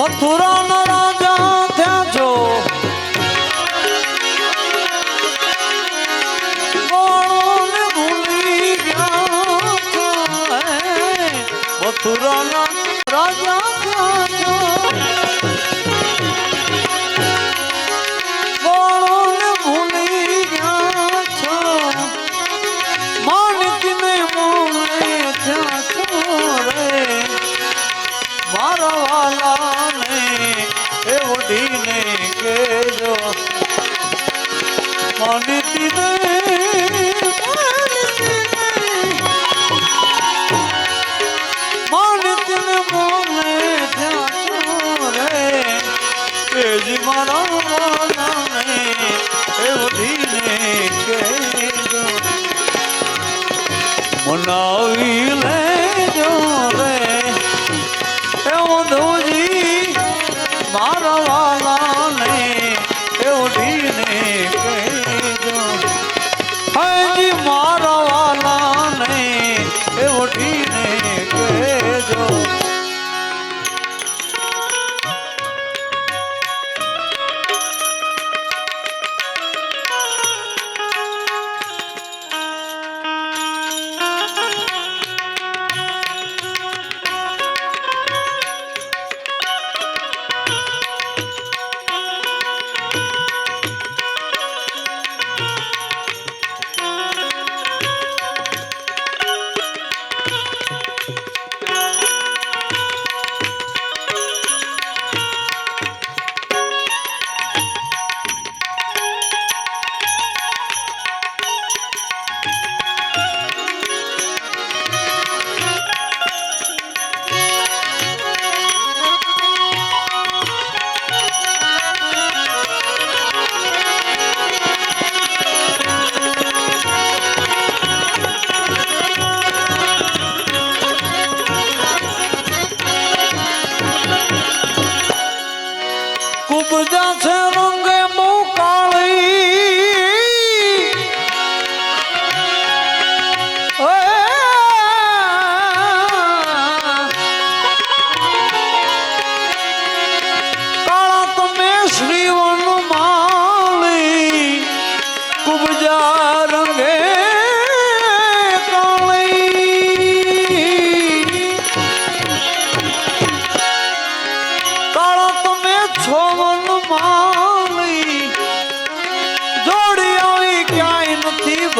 মথুরা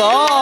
走。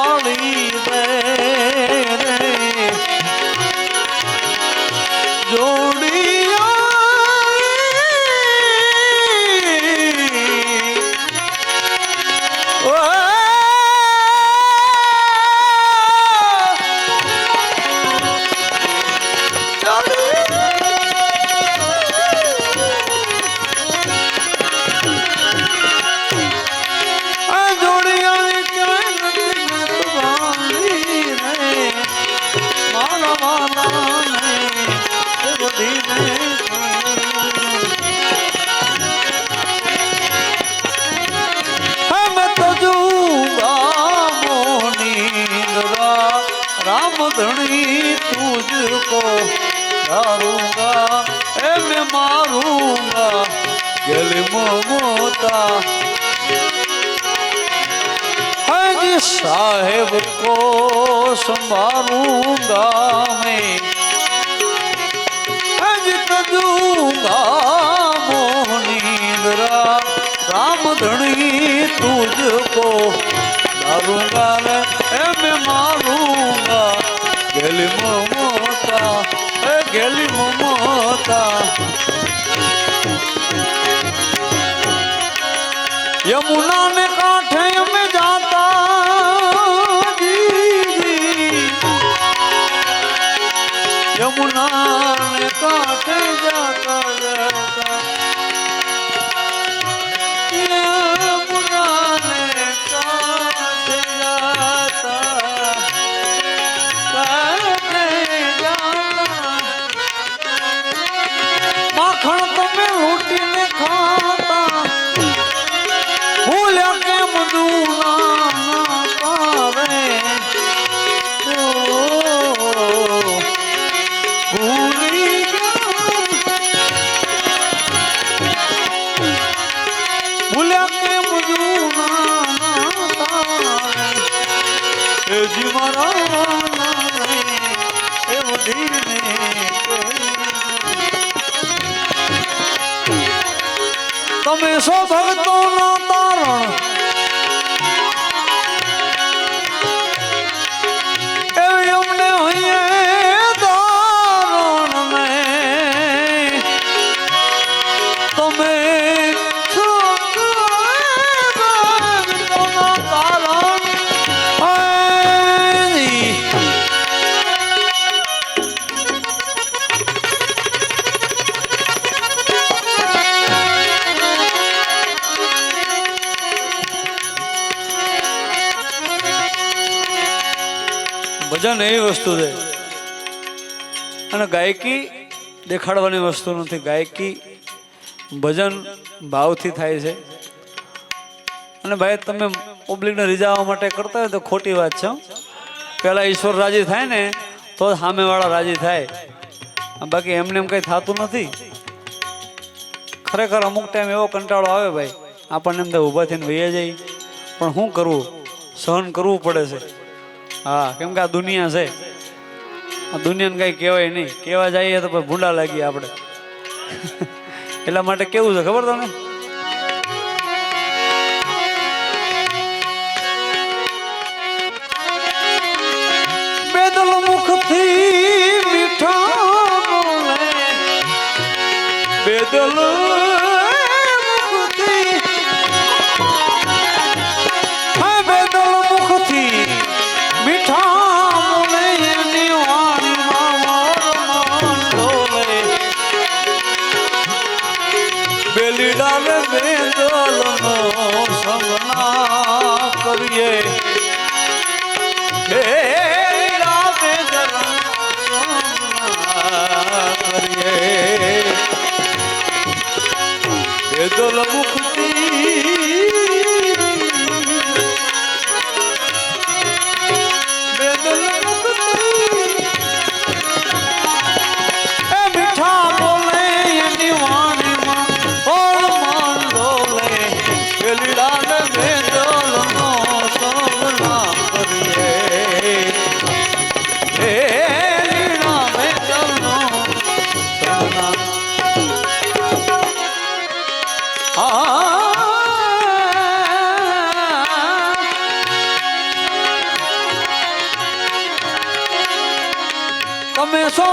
को डारूंगा ए मैं मारूंगा गल मोता है जी साहेब को संभालूंगा मैं दूंगा मोहनींद्रा राम धनी तुझको डारूंगा मैं मारूंगा गल मोह મમતા એ ગેલી મમતા. યમુના ને કાંઠે અમે જાતા યમુના ને કાંઠે જાતા તમે સો ભક્તો નો તારણ ભજન એવી વસ્તુ છે. અને ગાયકી દેખાડવાની વસ્તુ નથી. ગાયકી ભજન ભાવથી થાય છે. અને ભાઈ, તમે પબ્લિકને રીઝાવવા માટે કરતા હોય તો ખોટી વાત છે પહેલાં ઈશ્વર રાજી થાય ને, તો સામેવાળા રાજી થાય. બાકી એમને એમ કંઈ થતું નથી. ખરેખર અમુક ટાઈમ એવો કંટાળો આવે ભાઈ, આપણને એમ તો ઊભા થઈને વૈયા જાય. પણ શું કરવું? સહન કરવું પડે છે. હા, કેમ કે આ દુનિયા છે. આ દુનિયાને કઈ કહેવાય નહીં. કહેવા જઈએ તો ભૂંડા લાગીએ આપણે. એટલા માટે કેવું છે, ખબર તમને?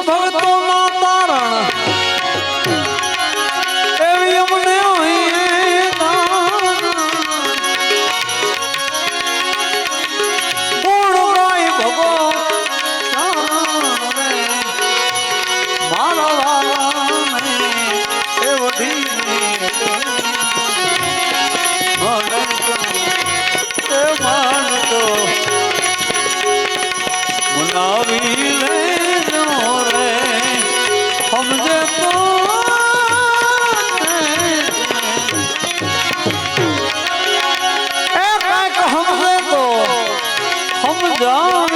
તમે Oh.